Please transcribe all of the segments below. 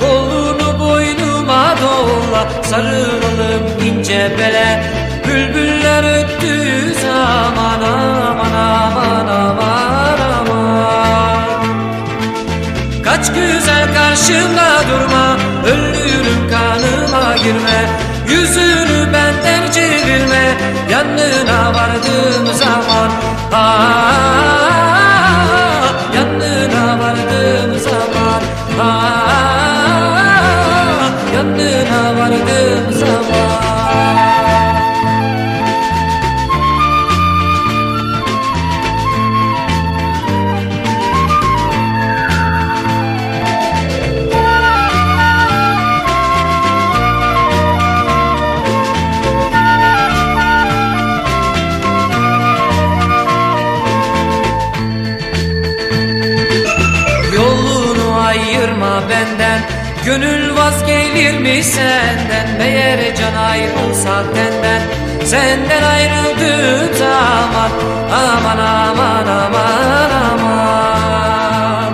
Kolunu boynuma dola Sarılalım ince bele. Bülbüller öttüğü zaman Aman aman aman aman. Kaç güzel karşımda durma Ölürüm kanıma girme. Yüzünü benden çevirme Yanına vardığım zaman. Ah, Yanına Gönül vazgelir mi senden? Meğer can ayrılsa benden. Senden ayrıldığım zaman Aman aman aman aman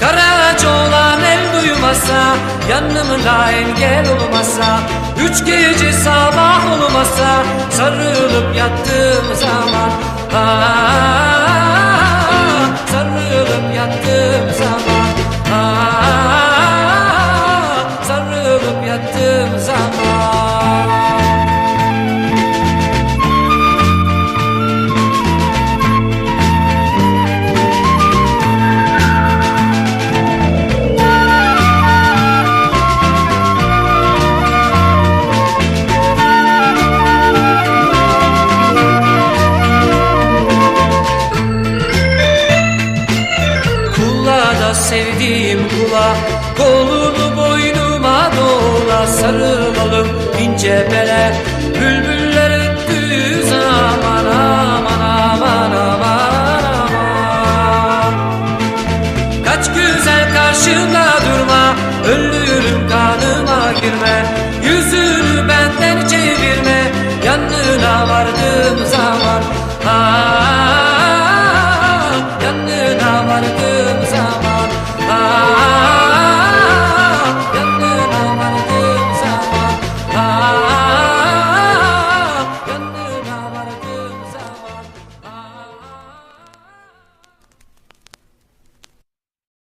Karaca olan el duymasa Yanımda engel olmasa Üç gece sabah olmasa Sarılıp yattığım zaman ah, sevdiğim kula Kolunu boynuma dola sarılalım ince bele. Bülbüller öttüğü zaman aman aman aman aman. Kaç güzel karşımda durma Ölürüm kanıma girme. Yüzünü benden çevirme Yanına vardığım zaman